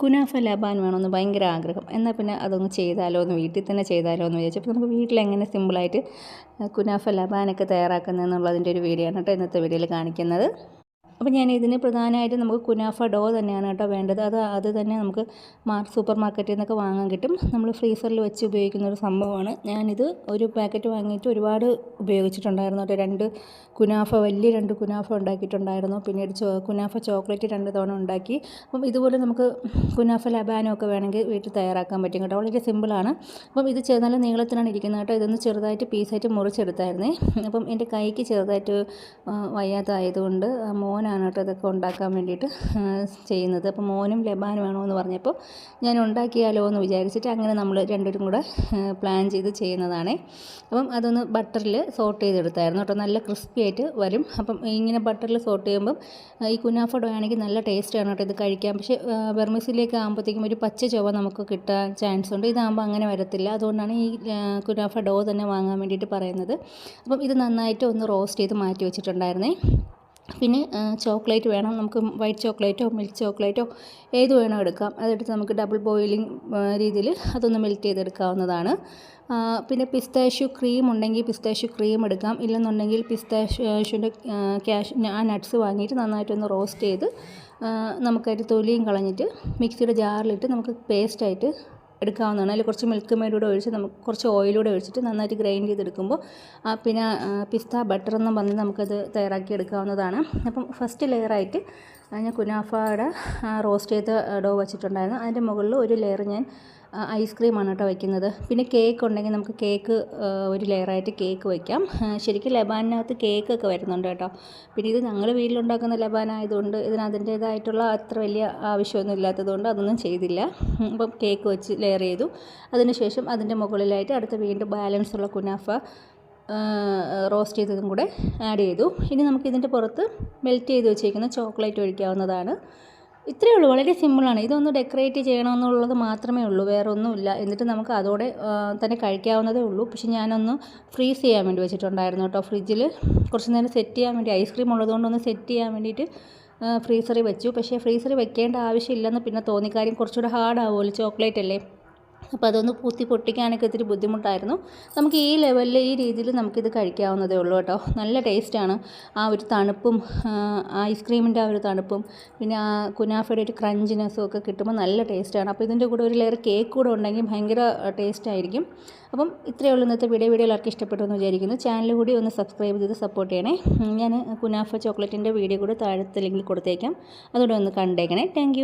കുനാഫ ലബാൻ വേണമെന്ന് ഭയങ്കര ആഗ്രഹം. എന്നാൽ പിന്നെ അതൊന്ന് ചെയ്താലോ എന്ന് വീട്ടിൽ തന്നെ ചെയ്താലോ എന്ന് വിചാരിച്ചു അപ്പോൾ നമുക്ക് വീട്ടിൽ എങ്ങനെ സിമ്പിളായിട്ട് കുനാഫ ലബാനൊക്കെ തയ്യാറാക്കുന്നതെന്നുള്ളതിന്റെ ഒരു വീഡിയോ ആണ് കേട്ടോ ഇന്നത്തെ വീഡിയോയിൽ കാണിക്കുന്നത്. അപ്പോൾ ഞാൻ ഇതിന് പ്രധാനമായിട്ടും നമുക്ക് കുനാഫ ഡോ തന്നെയാണ് കേട്ടോ വേണ്ടത്. അത് അത് തന്നെ നമുക്ക് മാർ സൂപ്പർ മാർക്കറ്റിൽ നിന്നൊക്കെ വാങ്ങാൻ കിട്ടും. നമ്മൾ ഫ്രീസറിൽ വെച്ച് ഉപയോഗിക്കുന്ന ഒരു സംഭവമാണ്. ഞാനിത് ഒരു പാക്കറ്റ് വാങ്ങിയിട്ട് ഒരുപാട് ഉപയോഗിച്ചിട്ടുണ്ടായിരുന്നു കേട്ടോ. രണ്ട് കുനാഫ വലിയ രണ്ട് കുനാഫ ഉണ്ടാക്കിയിട്ടുണ്ടായിരുന്നു. പിന്നീട് ചോ കുനാഫ ചോക്ലേറ്റ് രണ്ട് തവണ ഉണ്ടാക്കി. അപ്പം ഇതുപോലെ നമുക്ക് കുനാഫ ലബാനോ ഒക്കെ വേണമെങ്കിൽ വീട്ടിൽ തയ്യാറാക്കാൻ പറ്റും കേട്ടോ. വളരെ സിമ്പിളാണ്. അപ്പം ഇത് നല്ല നീളത്തിനാണ് ഇരിക്കുന്നത് കേട്ടോ. ഇതൊന്ന് ചെറുതായിട്ട് പീസായിട്ട് മുറിച്ചെടുത്തായിരുന്നേ. അപ്പം എന്റെ കൈക്ക് ചെറുതായിട്ട് വയ്യാത്തതായതുകൊണ്ട് മോൻ മോനാണ് കേട്ടോ ഇതൊക്കെ ഉണ്ടാക്കാൻ വേണ്ടിയിട്ട് ചെയ്യുന്നത്. അപ്പോൾ മോനും ലബാനും വേണമെന്ന് പറഞ്ഞപ്പോൾ ഞാൻ ഉണ്ടാക്കിയാലോ എന്ന് വിചാരിച്ചിട്ട് അങ്ങനെ നമ്മൾ രണ്ടുപേരും കൂടെ പ്ലാൻ ചെയ്ത് ചെയ്യുന്നതാണ്. അപ്പം അതൊന്ന് ബട്ടറിൽ സോട്ട് ചെയ്തെടുത്തായിരുന്നു കേട്ടോ. നല്ല ക്രിസ്പി ആയിട്ട് വരും. അപ്പം ഇങ്ങനെ ബട്ടറിൽ സോട്ട് ചെയ്യുമ്പം ഈ കുനാഫഡോ ആണെങ്കിൽ നല്ല ടേസ്റ്റാണ് കേട്ടോ ഇത് കഴിക്കാം പക്ഷേ ബെർമിസിലേക്ക് ആകുമ്പോഴത്തേക്കും ഒരു പച്ച ചുവ നമുക്ക് കിട്ടാൻ ചാൻസ് ഉണ്ട്. ഇതാകുമ്പോൾ അങ്ങനെ വരത്തില്ല. അതുകൊണ്ടാണ് ഈ കുനാഫ ഡോ തന്നെ വാങ്ങാൻ വേണ്ടിയിട്ട് പറയുന്നത്. അപ്പം ഇത് നന്നായിട്ട് ഒന്ന് റോസ്റ്റ് ചെയ്ത് മാറ്റി വെച്ചിട്ടുണ്ടായിരുന്നേ. പിന്നെ ചോക്ലേറ്റ് വേണം. നമുക്ക് വൈറ്റ് ചോക്ലേറ്റോ മിൽക്ക് ചോക്ലേറ്റോ ഏത് വേണോ എടുക്കാം. അതെടുത്ത് നമുക്ക് ഡബിൾ ബോയിലിംഗ് രീതിയിൽ അതൊന്ന് മെൽറ്റ് ചെയ്തെടുക്കാവുന്നതാണ്. പിന്നെ പിസ്താഷ്യു ക്രീം ഉണ്ടെങ്കിൽ പിസ്താഷ്യു ക്രീം എടുക്കാം. ഇല്ലെന്നുണ്ടെങ്കിൽ പിസ്താഷ്യൂന്റെ ക്യാഷ് ആ നട്ട്സ് വാങ്ങിയിട്ട് നന്നായിട്ടൊന്ന് റോസ്റ്റ് ചെയ്ത് നമുക്കതിന്റെ തൊലിയും കളഞ്ഞിട്ട് മിക്സിയുടെ ജാറിലിട്ട് നമുക്ക് പേസ്റ്റായിട്ട് എടുക്കാവുന്നതാണ്. അതിൽ കുറച്ച് മിൽക്ക് മെയ്ഡൂടെ ഒഴിച്ച് നമുക്ക് കുറച്ച് ഓയിലൂടെ ഒഴിച്ചിട്ട് നന്നായിട്ട് ഗ്രൈൻഡ് ചെയ്തെടുക്കുമ്പോൾ പിന്നെ പിസ്ത ബട്ടർ എന്നും പറഞ്ഞ് നമുക്കത് തയ്യാറാക്കി എടുക്കാവുന്നതാണ്. അപ്പം ഫസ്റ്റ് ലെയറായിട്ട് ഞാൻ കുനാഫയുടെ റോസ്റ്റ് ചെയ്ത ഡോ വെച്ചിട്ടുണ്ടായിരുന്നു. അതിന്റെ മുകളിൽ ഒരു ലെയർ ഞാൻ ഐസ്ക്രീമാണ് കേട്ടോ വയ്ക്കുന്നത് പിന്നെ കേക്ക് ഉണ്ടെങ്കിൽ നമുക്ക് കേക്ക് ഒരു ലെയറായിട്ട് കേക്ക് വയ്ക്കാം ശരിക്കും ലബാനിനകത്ത് കേക്കൊക്കെ വരുന്നുണ്ട് കേട്ടോ. പിന്നെ ഇത് ഞങ്ങൾ വീട്ടിലുണ്ടാക്കുന്ന ലബാൻ ആയതുകൊണ്ട് ഇതിന് അതിന്റേതായിട്ടുള്ള അത്ര വലിയ ആവശ്യമൊന്നും ഇല്ലാത്തതുകൊണ്ട് അതൊന്നും ചെയ്തില്ല. അപ്പം കേക്ക് വെച്ച് ലെയർ ചെയ്തു. അതിനുശേഷം അതിന്റെ മുകളിലായിട്ട് അടുത്ത വീണ്ടും ബാലൻസ് ഉള്ള കുനാഫ റോസ്റ്റ് ചെയ്തതും കൂടെ ആഡ് ചെയ്തു. ഇനി നമുക്കിതിന്റെ പുറത്ത് മെൽറ്റ് ചെയ്ത് വെച്ചേക്കുന്ന ചോക്ലേറ്റ് ഒഴിക്കാവുന്നതാണ്. ഇത്രയേ ഉള്ളൂ. വളരെ സിമ്പിളാണ്. ഇതൊന്ന് ഡെക്കറേറ്റ് ചെയ്യണമെന്നുള്ളത് മാത്രമേ ഉള്ളൂ. വേറെ ഒന്നുമില്ല എന്നിട്ട് നമുക്ക് അതോടെ തന്നെ കഴിക്കാവുന്നതേ ഉള്ളൂ. പക്ഷേ ഞാനൊന്ന് ഫ്രീസ് ചെയ്യാൻ വേണ്ടി വെച്ചിട്ടുണ്ടായിരുന്നു കേട്ടോ ഫ്രിഡ്ജിൽ കുറച്ച് നേരം സെറ്റ് ചെയ്യാൻ വേണ്ടി ഐസ്ക്രീം ഉള്ളതുകൊണ്ട് ഒന്ന് സെറ്റ് ചെയ്യാൻ വേണ്ടിയിട്ട് ഫ്രീസറിൽ വെച്ചു. പക്ഷേ ഫ്രീസറിൽ വെക്കേണ്ട ആവശ്യമില്ലെന്ന് പിന്നെ തോന്നി കാര്യം കുറച്ചുകൂടെ ഹാർഡ് ആവുമല്ലോ ചോക്ലേറ്റ് അല്ലേ അപ്പോൾ അതൊന്ന് പൂത്തി പൊട്ടിക്കാനൊക്കെ ഇത്തിരി ബുദ്ധിമുട്ടായിരുന്നു. നമുക്ക് ഈ ലെവലിൽ ഈ രീതിയിൽ നമുക്കിത് കഴിക്കാവുന്നതേ ഉള്ളൂ കേട്ടോ. നല്ല ടേസ്റ്റാണ് ആ ഒരു തണുപ്പും ഐസ്ക്രീമിന്റെ ആ ഒരു തണുപ്പും പിന്നെ ആ കുനാഫയുടെ ഒരു ക്രഞ്ചിനെസ്സും ഒക്കെ കിട്ടുമ്പോൾ നല്ല ടേസ്റ്റാണ് അപ്പോൾ ഇതിന്റെ കൂടെ ഒരു ലെയർ കേക്ക് കൂടെ ഉണ്ടെങ്കിൽ ഭയങ്കര ടേസ്റ്റ് ആയിരിക്കും. അപ്പം ഇത്രയേ ഉള്ളൂ ഇന്നത്തെ വീഡിയോ വീഡിയോ എല്ലാവർക്കും ഇഷ്ടപ്പെട്ടു എന്ന് വിചാരിക്കുന്നു. ചാനൽ കൂടി ഒന്ന് സബ്സ്ക്രൈബ് ചെയ്ത് സപ്പോർട്ട് ചെയ്യണേ. ഞാൻ കുനാഫ ചോക്ലേറ്റിന്റെ വീഡിയോ കൂടെ താഴത്തെ ലിങ്കിൽ കൊടുത്തേക്കാം. അതുകൂടെ ഒന്ന് കണ്ടേക്കണേ. താങ്ക്